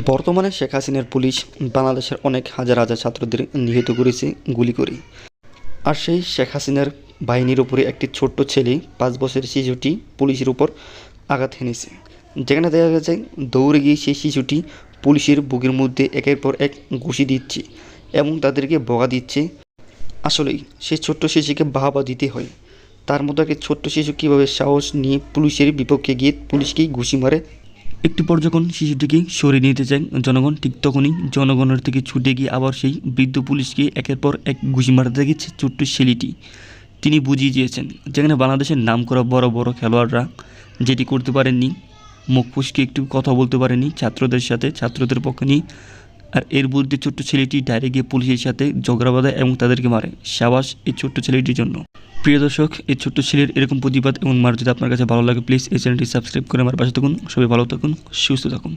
বর্তমানে শেখ হাসিনার পুলিশ বাংলাদেশের অনেক হাজার হাজার ছাত্রদের নিহত করেছে গুলি করে। আর সেই শেখ হাসিনার বাহিনীর উপরে একটি ছোট্ট ছেলে পাঁচ বছরের শিশুটি পুলিশের উপর আঘাত হেনেছে। যেখানে দেখা গেছে, দৌড়ে গিয়ে সেই শিশুটি পুলিশের বুকের মধ্যে একের পর এক ঘুষি দিচ্ছে এবং তাদেরকে বগা দিচ্ছে। আসলেই, সেই ছোট্ট শিশুকে বাহাবা দিতে হয়। তার মতো একটি ছোট্ট শিশু কীভাবে সাহস নিয়ে পুলিশের বিপক্ষে গিয়ে পুলিশকেই ঘুষি মারে একটু পর যখন শিশুটিকে সরিয়ে নিতে চায় জনগণ, ঠিক তখনই জনগণের থেকে ছুটে গিয়ে আবার সেই বৃদ্ধ পুলিশকে একের পর এক ঘুষি মারতে দেখেছে ছোট্ট ছেলেটি। তিনি বুঝিয়ে দিয়েছেন, যেখানে বাংলাদেশের নাম করা বড় বড় খেলোয়াড়রা যেটি করতে পারেননি, মুখ ফুসকে একটু কথা বলতে পারেনি ছাত্রদের সাথে, ছাত্রদের পক্ষে নিয়ে। আর এর বিরুদ্ধে ছোট্ট ছেলেটি ডাইরেক্ট গিয়ে পুলিশের সাথে ঝগড়া বাঁধায় এবং তাদেরকে মারে। সাবাস এই ছোট্ট ছেলেটির জন্য। প্রিয় দর্শক, এই ছোট্ট ছেলের এরকম প্রতিবাদ এবং মার যদি আপনার কাছে ভালো লাগে প্লিজ এই চ্যানেলটি সাবস্ক্রাইব করে আমার পাশে থাকুন। সবাই ভালো থাকুন, সুস্থ থাকুন।